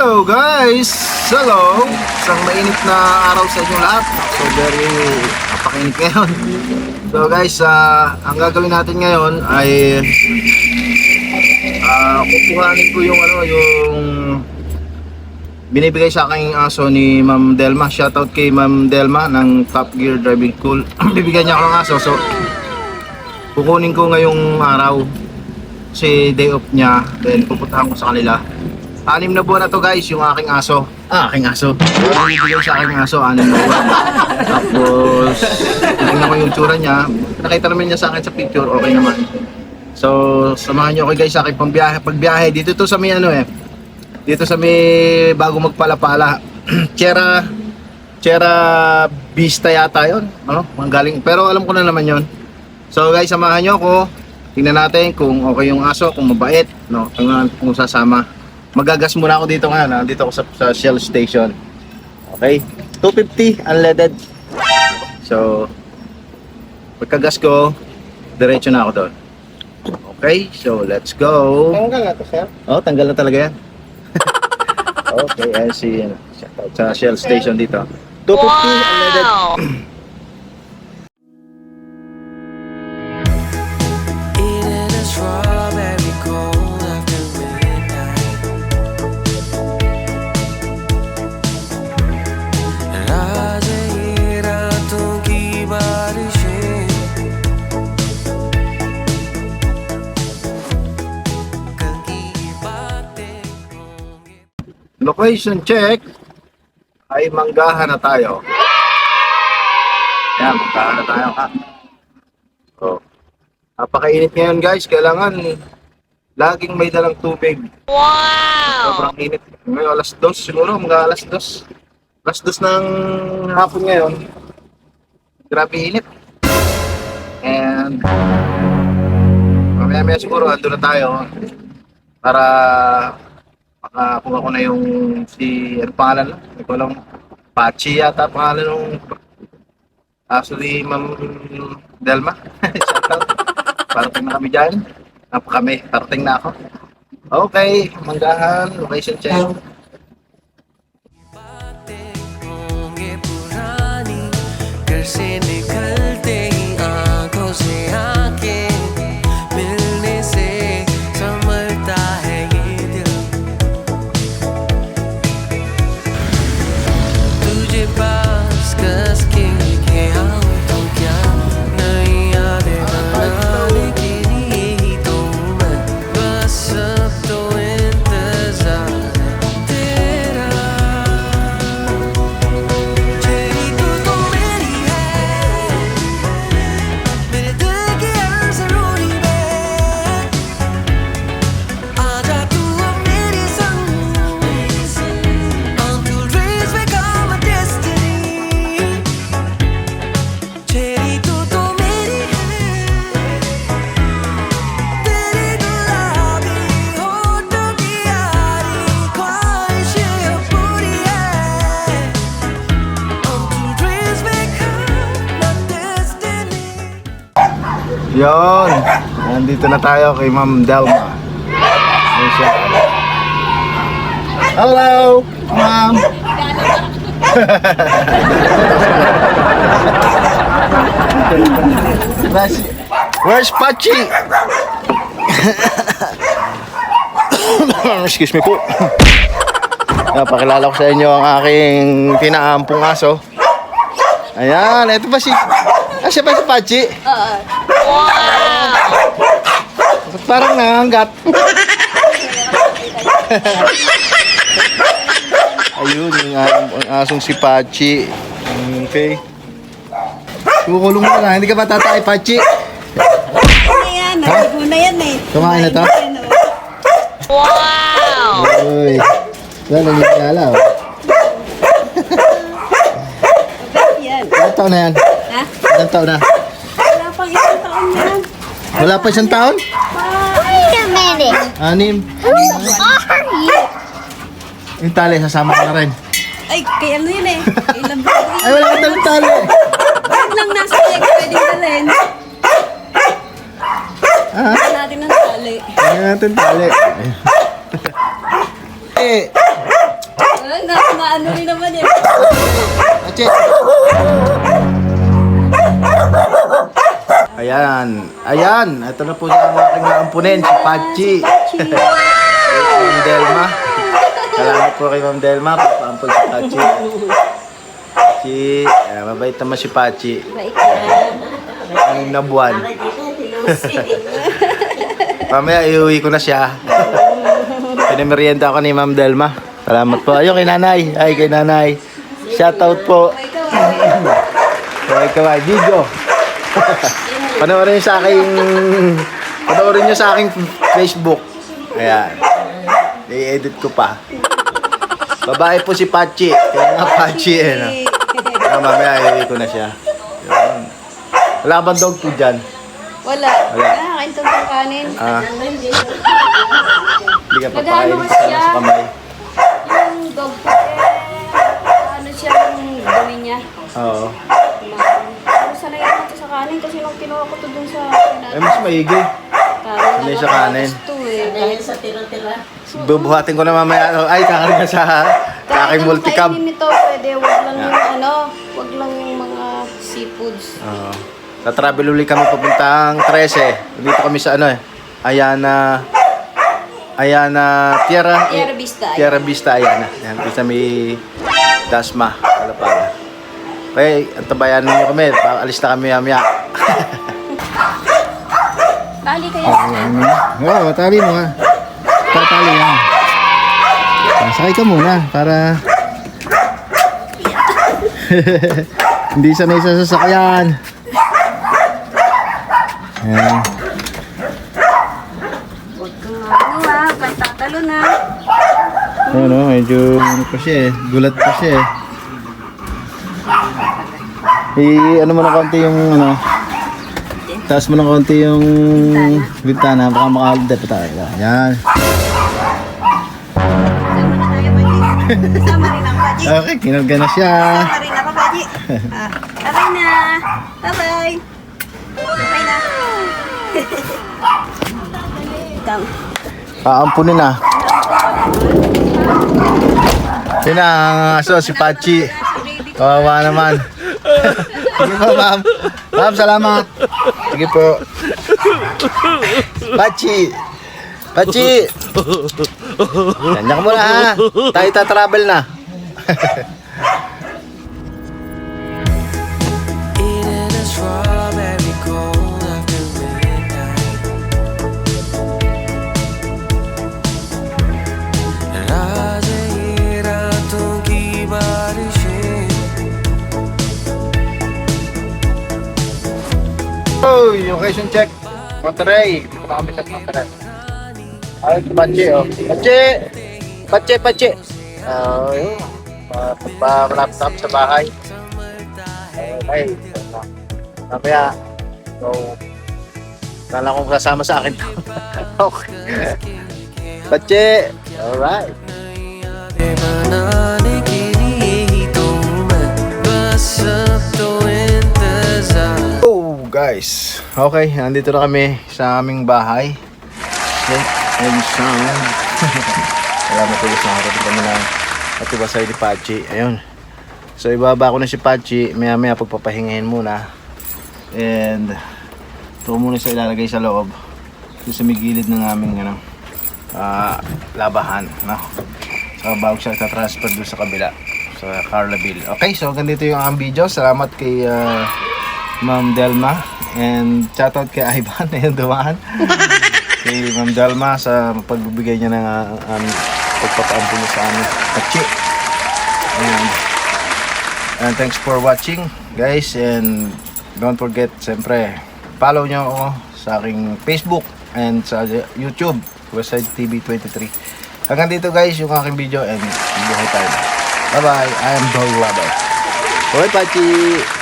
Hello guys! Hello! Isang mainit na araw sa inyo lahat. So very napakainit ngayon. So guys, ah, ang gagawin natin ngayon ay ah kukuhanin ko yung ano, yung binibigay sa aking aso ni Ma'am Delma. Shoutout kay Ma'am Delma ng Top Gear Driving School. Bibigyan niya ako ng aso. So kukunin ko ngayong araw kasi day off niya. Then pupuntahan ko sa kanila. Anim na buwan na to guys, yung aking aso. Ah, aking aso. Binibigay sa aking aso, anim na buwan. Tapos, tingnan ko yung tsura niya. Nakita naman niya sa akin sa picture, okay naman. So, samahan niyo ako guys sa aking pagbiyahe. Pagbiyahe, dito to sa may ano eh. Dito sa may bago magpalapala. Chera, Chera Vista yata yun. Ano? Manggaling. Pero alam ko na naman yon. So guys, samahan niyo ako. Tingnan natin kung okay yung aso, kung mabait, no? Kung, kung sasama. Magagas muna ako dito ngayon, ha? dito ako sa, sa Shell Station. Okay? 250 unleaded. So, pagkagas ko, diretso na ako doon. Okay, so let's go. Tanggal na to, sir. Oh, tanggal na talaga yan. okay, I see. Ano, sa Shell Station dito. 250 unleaded. Location check. Ay manggahan na tayo. Yan, manggahan na tayo ha. So, napakainit ngayon guys. Kailangan laging may dalang tubig. Wow! Sobrang init. Ngayon alas dos siguro, mga alas dos. Alas dos ng hapon ngayon. Grabe init. And mamaya maya siguro ando na tayo para makakuha ko na yung si ano pangalan lang? Hindi ko alam. Pachi yata pangalan nung aso ni Ma'am Delma. Shoutout. Parating na kami dyan. Napa kami. Parating na ako. Okay. Manggahan. Location check. बातें होंगे पुरानी घर से निकलते ही आंखों से आंखें Yon. Nandito na tayo kay Ma'am Delma. Hello, Ma'am. Where's Pachi? Excuse me po. Napakilala ko sa inyo ang aking pinaampong aso. Ayan, ito ba si... Ah, siya ba si Pachi? Ba't Parang nangangat. Ayun, yung, ang asong si Pachi. Okay. Kukulong mo na, hindi ka ba tatay, Pachi? Ano yan? Naligo na yan eh. Kumain na to? Oh. Uy. Wala, nangyayala. Oh. Bakit yan? Ilang taon na yan? Ha? Ilang taon na? Wala pang isang taon yan. Wala pa isang taon? Wait a minute. Anim. Who are you? Yung tali, sasama ka na rin. Ay, kay ano yun eh. Kay. Ay, wala ka dalang tali. Wag lang nasa leg, pwedeng dalhin. Ah, Wala natin ng tali. Kaya natin tali. eh, Ay, nasa maano rin naman eh. Pachi! Ayan, ayan, ito na po ang aking naampunin, si Pachi. Ma'am Delma. Salamat po kay Ma'am Delma, papaampun si Pachi. Pachi, eh, mabait naman si Pachi. Bait yan. Ang na buwan. Mamaya iuwi ko na siya. Pinamerienda ako ni Ma'am Delma. Salamat po. Ayun kay nanay. Ay, kay nanay. Shoutout po. Okay, kaway. Gigo. Panoorin niyo sa aking... Panoorin niyo sa aking Facebook. Ayan. I-edit ko pa. Babae po si Pachi. Kaya nga Pachi eh. No? Kaya mamaya iuwi ko na siya. Yun. Wala bang dog food dyan? Wala. Wala. Nakakain to ng kanin. Ah. Hindi ka papakain ka sana sa kamay. Yung dog food eh, ano siya yung gawin niya. Oo. Pero sanay ako kanin kasi nung kinuha ko to dun sa Eh, mas maigi. kanin. Hindi sa kanin. Gusto eh. Kahit sa Bubuhatin ko na mamaya. ano, Ay, kakarin ka sa sa aking multicam. kainin nito, pwede wag lang yung ano, wag lang yung mga seafoods. Oo. Sa travel uli kami papuntang 13. Dito kami sa ano eh. Ayana. Ayana Tierra. Tierra Vista, Ayana. Tierra Vista Ayana. Yan. Bisa may Dasma. Kalapara. Okay, antabayan niyo kami. Alis na kami mamaya. Tali kaya Oo, oh, matali mo nga. Tatali yan. Ah, Sakay ka muna para hindi sanay sa sasakyan. Ayan. Huwag kang ano ha, kahit tatalo na. Ano, medyo ano pa siya eh. Gulat pa siya eh. I, ano mo na konti yung ano. Taas mo na konti yung bintana. Baka makahalda pa tayo. Yan. Sama na tayo, Baji. Sama rin ang Baji. Okay, kinarga na siya. Sama rin ako, Baji. Ah, Bye na. Bye-bye. Bye na. Ikaw. Paampunin na. Yun na, aso, si Pachi. Kawawa naman. Sige po, ma'am. Ma'am, salamat. Sige po. Pachi. Pachi. Ganyan ka muna ha. Tayo tatravel na. Eating a strawberry Information check. Monterey. Dito na kami sa Monterey. Ayun si Pache, oh. Pache! Pache, Pache! Oh, yun. Uh, Pagpamalapit kami sa bahay. Okay. Mamaya, so, kala kong kasama sa akin. okay. Pache! Alright. Oh guys, Okay, nandito na kami sa aming bahay. Safe and sound. Salamat ulit sa harap kami na at ibasay ni Pachi. Ayun. So, ibaba ko na si Pachi. Maya maya pagpapahingahin muna. And, ito muna sa ilalagay sa loob. Ito sa may gilid ng aming ano, ah, labahan. No? So, bago siya transfer doon sa kabila. Sa Carlaville. Okay, so ganito yung ang video. Salamat kay ah, Ma'am Delma. And shoutout kay Ivan. Ayun, dumaan. kay Ma'am Delma sa pagbibigay niya ng uh, um, pagpapaampun niya sa amin. Pachi. And, and thanks for watching, guys. And don't forget, siyempre, follow niyo ako sa aking Facebook and sa YouTube, Westside TV 23. Hanggang dito guys, yung aking video and buhay tayo. Bye bye, I am Dog Lover. Bye Pachi!